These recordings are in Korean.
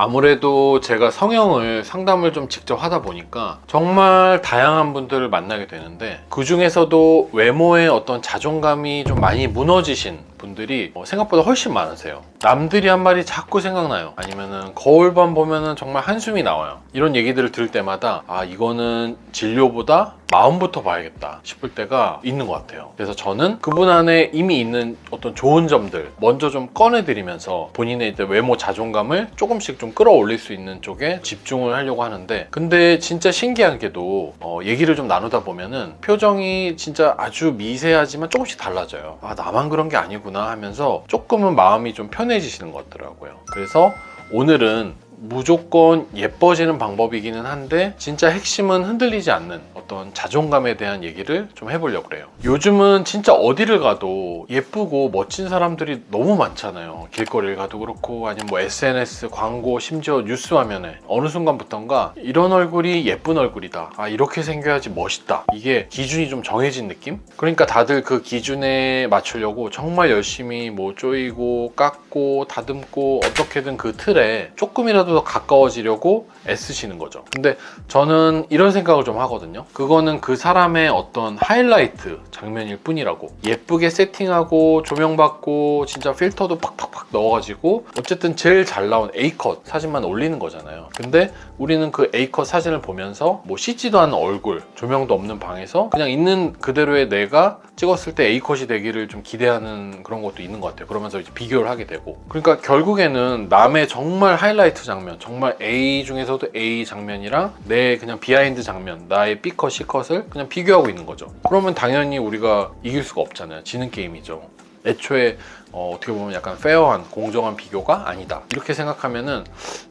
아무래도 제가 성형을 상담을 좀 직접 하다 보니까 정말 다양한 분들을 만나게 되는데 그 중에서도 외모에 어떤 자존감이 좀 많이 무너지신 분들이 어, 생각보다 훨씬 많으세요. 남들이 한 말이 자꾸 생각나요. 아니면은 거울만 보면은 정말 한숨이 나와요. 이런 얘기들을 들을 때마다 아 이거는 진료보다 마음부터 봐야겠다 싶을 때가 있는 것 같아요. 그래서 저는 그분 안에 이미 있는 어떤 좋은 점들 먼저 좀 꺼내드리면서 본인의 외모 자존감을 조금씩 좀 끌어올릴 수 있는 쪽에 집중을 하려고 하는데 근데 진짜 신기하게도 어, 얘기를 좀 나누다 보면은 표정이 진짜 아주 미세하지만 조금씩 달라져요. 아 나만 그런 게 아니구나 하면서 조금은 마음이 좀 편해지시는 것 같더라고요. 그래서 오늘은 무조건 예뻐지는 방법이기는 한데 진짜 핵심은 흔들리지 않는 어떤 자존감에 대한 얘기를 좀 해보려고 그래요. 요즘은 진짜 어디를 가도 예쁘고 멋진 사람들이 너무 많잖아요. 길거리를 가도 그렇고 아니면 뭐 SNS 광고 심지어 뉴스 화면에 어느 순간부턴가 이런 얼굴이 예쁜 얼굴이다. 아 이렇게 생겨야지 멋있다. 이게 기준이 좀 정해진 느낌? 그러니까 다들 그 기준에 맞추려고 정말 열심히 뭐 쪼이고 깎고 다듬고 어떻게든 그 틀에 조금이라도 더 가까워지려고 애쓰시는 거죠. 근데 저는 이런 생각을 좀 하거든요. 그거는 그 사람의 어떤 하이라이트 장면일 뿐이라고. 예쁘게 세팅하고 조명받고 진짜 필터도 팍팍팍 넣어가지고 어쨌든 제일 잘 나온 A컷 사진만 올리는 거잖아요. 근데 우리는 그 A컷 사진을 보면서 뭐 씻지도 않은 얼굴, 조명도 없는 방에서 그냥 있는 그대로의 내가 찍었을 때 A컷이 되기를 좀 기대하는 그런 것도 있는 것 같아요. 그러면서 이제 비교를 하게 되고. 그러니까 결국에는 남의 정말 하이라이트 장 면, 정말 A 중에서도 A 장면이랑 내 그냥 비하인드 장면, 나의 B컷, C컷을 그냥 비교하고 있는 거죠. 그러면 당연히 우리가 이길 수가 없잖아요. 지는 게임이죠. 애초에 어, 어떻게 보면 약간 페어한 공정한 비교가 아니다 이렇게 생각하면은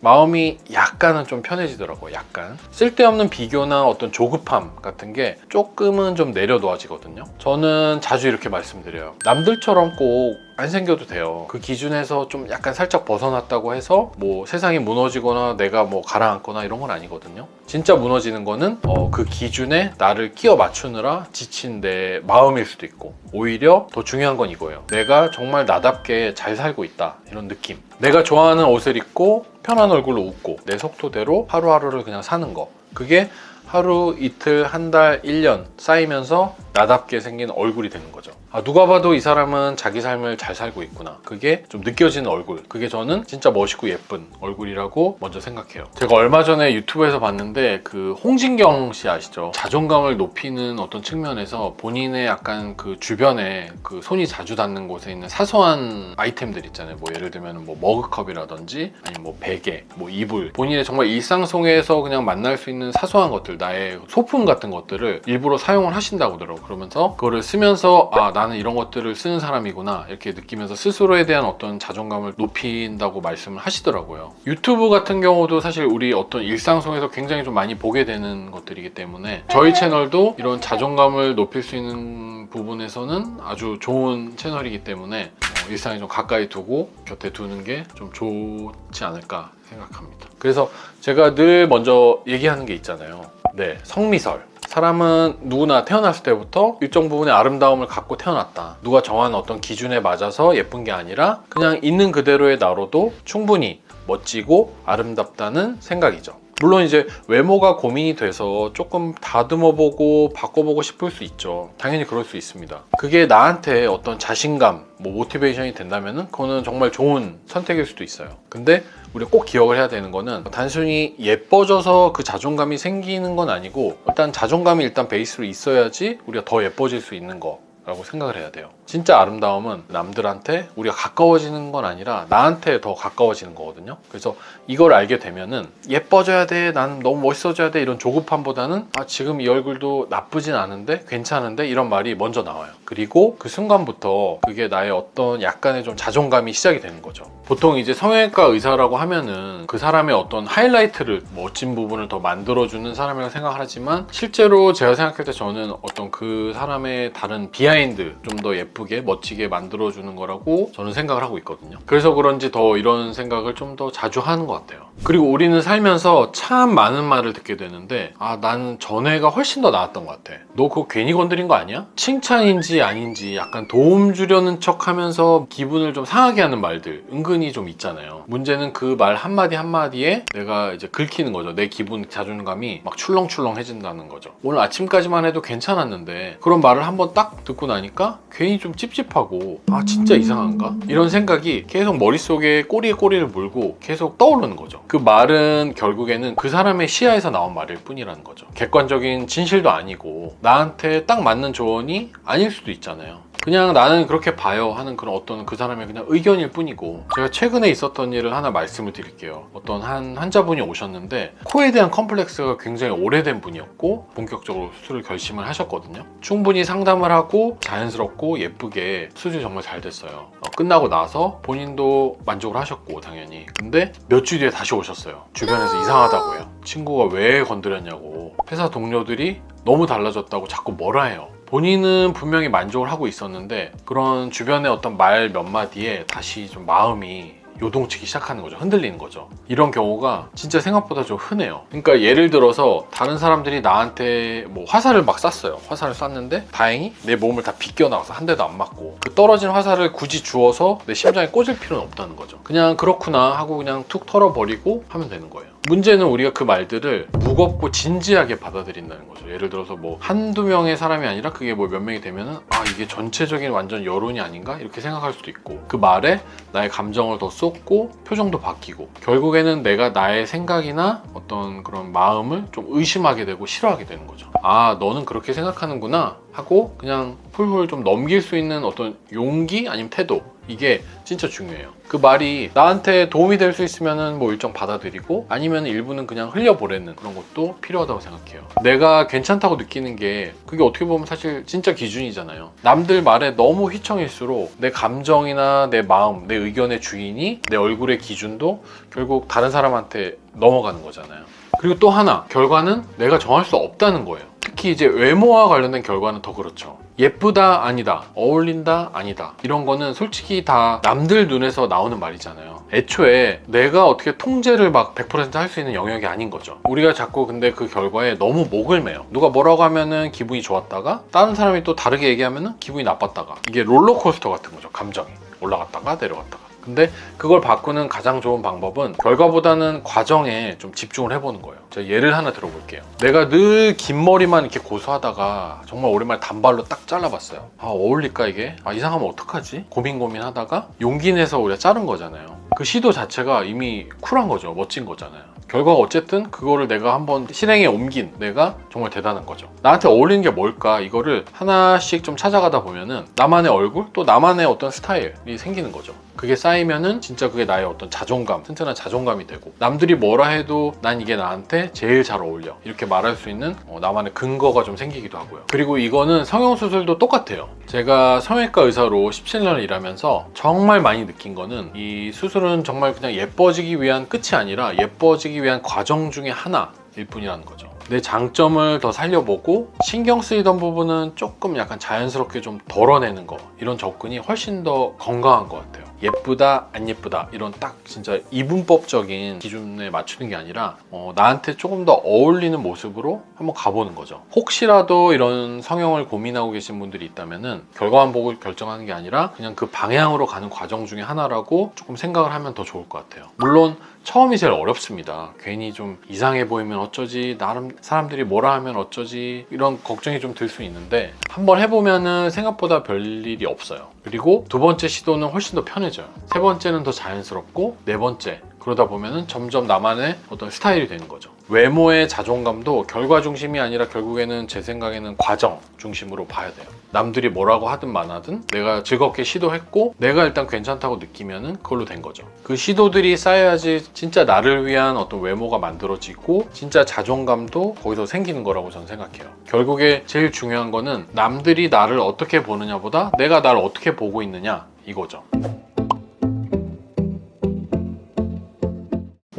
마음이 약간은 좀 편해지더라고요 약간. 쓸데없는 비교나 어떤 조급함 같은 게 조금은 좀 내려놓아지거든요. 저는 자주 이렇게 말씀드려요. 남들처럼 꼭 안 생겨도 돼요. 그 기준에서 좀 약간 살짝 벗어났다고 해서 뭐 세상이 무너지거나 내가 뭐 가라앉거나 이런 건 아니거든요. 진짜 무너지는 거는 어, 그 기준에 나를 끼워 맞추느라 지친 내 마음일 수도 있고 오히려 더 중요한 건 이거예요. 내가 정말 나답게 잘 살고 있다. 이런 느낌. 내가 좋아하는 옷을 입고 편한 얼굴로 웃고 내 속도대로 하루하루를 그냥 사는 거. 그게 하루 이틀 한 달, 1년 쌓이면서 나답게 생긴 얼굴이 되는 거죠. 아, 누가 봐도 이 사람은 자기 삶을 잘 살고 있구나. 그게 좀 느껴지는 얼굴. 그게 저는 진짜 멋있고 예쁜 얼굴이라고 먼저 생각해요. 제가 얼마 전에 유튜브에서 봤는데 그 홍진경 씨 아시죠? 자존감을 높이는 어떤 측면에서 본인의 약간 그 주변에 그 손이 자주 닿는 곳에 있는 사소한 아이템들 있잖아요. 뭐 예를 들면 뭐 머그컵이라든지 아니면 뭐 베개, 뭐 이불. 본인의 정말 일상 속에서 그냥 만날 수 있는 사소한 것들, 나의 소품 같은 것들을 일부러 사용을 하신다고 하더라고요. 그러면서 그거를 쓰면서 아 나는 이런 것들을 쓰는 사람이구나 이렇게 느끼면서 스스로에 대한 어떤 자존감을 높인다고 말씀을 하시더라고요. 유튜브 같은 경우도 사실 우리 어떤 일상 속에서 굉장히 좀 많이 보게 되는 것들이기 때문에 저희 채널도 이런 자존감을 높일 수 있는 부분에서는 아주 좋은 채널이기 때문에 어, 일상에 좀 가까이 두고 곁에 두는 게 좀 좋지 않을까 생각합니다. 그래서 제가 늘 먼저 얘기하는 게 있잖아요. 네, 성미설. 사람은 누구나 태어났을 때부터 일정 부분의 아름다움을 갖고 태어났다. 누가 정한 어떤 기준에 맞아서 예쁜 게 아니라 그냥 있는 그대로의 나로도 충분히 멋지고 아름답다는 생각이죠. 물론 이제 외모가 고민이 돼서 조금 다듬어 보고 바꿔보고 싶을 수 있죠. 당연히 그럴 수 있습니다. 그게 나한테 어떤 자신감, 뭐 모티베이션이 된다면은 그거는 정말 좋은 선택일 수도 있어요. 근데 우리가 꼭 기억을 해야 되는 거는 단순히 예뻐져서 그 자존감이 생기는 건 아니고 일단 자존감이 일단 베이스로 있어야지 우리가 더 예뻐질 수 있는 거. 라고 생각을 해야 돼요. 진짜 아름다움은 남들한테 우리가 가까워지는 건 아니라 나한테 더 가까워지는 거거든요. 그래서 이걸 알게 되면은 예뻐져야 돼, 나는 너무 멋있어져야 돼 이런 조급함보다는 아 지금 이 얼굴도 나쁘진 않은데 괜찮은데 이런 말이 먼저 나와요. 그리고 그 순간부터 그게 나의 어떤 약간의 좀 자존감이 시작이 되는 거죠. 보통 이제 성형외과 의사라고 하면은 그 사람의 어떤 하이라이트를 멋진 부분을 더 만들어주는 사람이라고 생각을 하지만 실제로 제가 생각할 때 저는 어떤 그 사람의 다른 비하인 드좀더 예쁘게 멋지게 만들어주는 거라고 저는 생각을 하고 있거든요. 그래서 그런지 더 이런 생각을 좀 더 자주 하는 것 같아요. 그리고 우리는 살면서 참 많은 말을 듣게 되는데 아 나는 전에가 훨씬 더 나았던 것 같아. 너 그거 괜히 건드린 거 아니야? 칭찬인지 아닌지 약간 도움 주려는 척 하면서 기분을 좀 상하게 하는 말들 은근히 좀 있잖아요. 문제는 그 말 한마디 한마디에 내가 이제 긁히는 거죠. 내 기분 자존감이 막 출렁출렁해진다는 거죠. 오늘 아침까지만 해도 괜찮았는데 그런 말을 한번 딱 듣고 나니까 괜히 좀 찝찝하고 아 진짜 이상한가? 이런 생각이 계속 머릿속에 꼬리에 꼬리를 물고 계속 떠오르는 거죠 그 말은 결국에는 그 사람의 시야에서 나온 말일 뿐이라는 거죠. 객관적인 진실도 아니고 나한테 딱 맞는 조언이 아닐 수도 있잖아요 그냥 나는 그렇게 봐요 하는 그런 어떤 그 사람의 그냥 의견일 뿐이고 제가 최근에 있었던 일을 하나 말씀을 드릴게요. 어떤 한 환자분이 오셨는데 코에 대한 컴플렉스가 굉장히 오래된 분이었고 본격적으로 수술을 결심을 하셨거든요. 충분히 상담을 하고 자연스럽고 예쁘게 수술이 정말 잘 됐어요. 어, 끝나고 나서 본인도 만족을 하셨고 당연히. 근데 몇 주 뒤에 다시 오셨어요. 주변에서 이상하다고요. 친구가 왜 건드렸냐고. 회사 동료들이 너무 달라졌다고 자꾸 뭐라 해요 본인은 분명히 만족을 하고 있었는데 그런 주변의 어떤 말 몇 마디에 다시 좀 마음이 요동치기 시작하는 거죠. 흔들리는 거죠. 이런 경우가 진짜 생각보다 좀 흔해요. 그러니까 예를 들어서 다른 사람들이 나한테 뭐 화살을 막 쐈어요. 화살을 쐈는데 다행히 내 몸을 다 비껴 나가서 한 대도 안 맞고 그 떨어진 화살을 굳이 주워서 내 심장에 꽂을 필요는 없다는 거죠. 그냥 그렇구나 하고 그냥 툭 털어버리고 하면 되는 거예요. 문제는 우리가 그 말들을 무겁고 진지하게 받아들인다는 거죠. 예를 들어서 뭐 한두 명의 사람이 아니라 그게 뭐 몇 명이 되면은 아 이게 전체적인 완전 여론이 아닌가 이렇게 생각할 수도 있고 그 말에 나의 감정을 더 쏟고 표정도 바뀌고 결국에는 내가 나의 생각이나 어떤 그런 마음을 좀 의심하게 되고 싫어하게 되는 거죠. 아 너는 그렇게 생각하는구나 하고 그냥 훌훌 좀 넘길 수 있는 어떤 용기 아니면 태도 이게 진짜 중요해요. 그 말이 나한테 도움이 될 수 있으면은 뭐 일정 받아들이고 아니면 일부는 그냥 흘려보내는 그런 것도 필요하다고 생각해요. 내가 괜찮다고 느끼는 게 그게 어떻게 보면 사실 진짜 기준이잖아요. 남들 말에 너무 휘청일수록 내 감정이나 내 마음, 내 의견의 주인이 내 얼굴의 기준도 결국 다른 사람한테 넘어가는 거잖아요. 그리고 또 하나, 결과는 내가 정할 수 없다는 거예요. 특히 이제 외모와 관련된 결과는 더 그렇죠. 예쁘다, 아니다. 어울린다, 아니다. 이런 거는 솔직히 다 남들 눈에서 나오는 말이잖아요. 애초에 내가 어떻게 통제를 막 100%할 수 있는 영역이 아닌 거죠. 우리가 자꾸 근데 그 결과에 너무 목을 매요. 누가 뭐라고 하면은 기분이 좋았다가 다른 사람이 또 다르게 얘기하면은 기분이 나빴다가 이게 롤러코스터 같은 거죠. 감정이. 올라갔다가 내려갔다가. 근데 그걸 바꾸는 가장 좋은 방법은 결과보다는 과정에 좀 집중을 해보는 거예요. 제가 예를 하나 들어볼게요. 내가 늘 긴 머리만 이렇게 고수하다가 정말 오랜만에 단발로 딱 잘라봤어요. 아 어울릴까 이게? 아 이상하면 어떡하지? 고민 고민하다가 용기 내서 우리가 자른 거잖아요. 그 시도 자체가 이미 쿨한 거죠. 멋진 거잖아요. 결과가 어쨌든 그거를 내가 한번 실행에 옮긴 내가 정말 대단한 거죠. 나한테 어울리는 게 뭘까 이거를 하나씩 좀 찾아가다 보면은 나만의 얼굴 또 나만의 어떤 스타일이 생기는 거죠. 그게 쌓이면은 진짜 그게 나의 어떤 자존감, 튼튼한 자존감이 되고 남들이 뭐라 해도 난 이게 나한테 제일 잘 어울려 이렇게 말할 수 있는 어, 나만의 근거가 좀 생기기도 하고요. 그리고 이거는 성형수술도 똑같아요. 제가 성형외과 의사로 17년을 일하면서 정말 많이 느낀 거는 이 수술은 정말 그냥 예뻐지기 위한 끝이 아니라 예뻐지기 위한 과정 중에 하나일 뿐이라는 거죠. 내 장점을 더 살려보고 신경 쓰이던 부분은 조금 약간 자연스럽게 좀 덜어내는 거 이런 접근이 훨씬 더 건강한 것 같아요. 예쁘다 안 예쁘다 이런 딱 진짜 이분법적인 기준에 맞추는 게 아니라 어, 나한테 조금 더 어울리는 모습으로 한번 가보는 거죠. 혹시라도 이런 성형을 고민하고 계신 분들이 있다면은 결과만 보고 결정하는 게 아니라 그냥 그 방향으로 가는 과정 중에 하나라고 조금 생각을 하면 더 좋을 것 같아요. 물론 처음이 제일 어렵습니다. 괜히 좀 이상해 보이면 어쩌지, 나름 사람들이 뭐라 하면 어쩌지 이런 걱정이 좀 들 수 있는데 한번 해보면은 생각보다 별일이 없어요. 그리고 두 번째 시도는 훨씬 더 편해져요. 세 번째는 더 자연스럽고 네 번째 그러다 보면은 점점 나만의 어떤 스타일이 되는 거죠. 외모의 자존감도 결과 중심이 아니라 결국에는 제 생각에는 과정 중심으로 봐야 돼요. 남들이 뭐라고 하든 말하든 내가 즐겁게 시도했고 내가 일단 괜찮다고 느끼면은 그걸로 된 거죠. 그 시도들이 쌓여야지 진짜 나를 위한 어떤 외모가 만들어지고 진짜 자존감도 거기서 생기는 거라고 저는 생각해요. 결국에 제일 중요한 거는 남들이 나를 어떻게 보느냐보다 내가 나를 어떻게 보고 있느냐 이거죠.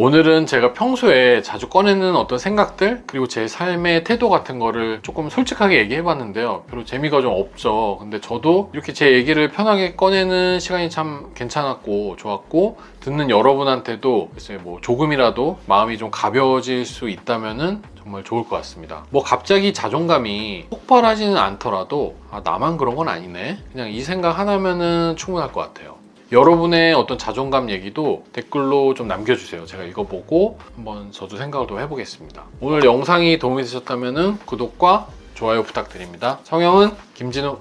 오늘은 제가 평소에 자주 꺼내는 어떤 생각들 그리고 제 삶의 태도 같은 거를 조금 솔직하게 얘기해 봤는데요. 별로 재미가 좀 없죠. 근데 저도 이렇게 제 얘기를 편하게 꺼내는 시간이 참 괜찮았고 좋았고 듣는 여러분한테도 글쎄 뭐 조금이라도 마음이 좀 가벼워질 수 있다면은 정말 좋을 것 같습니다. 뭐 갑자기 자존감이 폭발하지는 않더라도 아 나만 그런 건 아니네. 그냥 이 생각 하나면은 충분할 것 같아요. 여러분의 어떤 자존감 얘기도 댓글로 좀 남겨주세요. 제가 읽어보고 한번 저도 생각을 좀 해보겠습니다. 오늘 영상이 도움이 되셨다면 구독과 좋아요 부탁드립니다. 성형은 김진우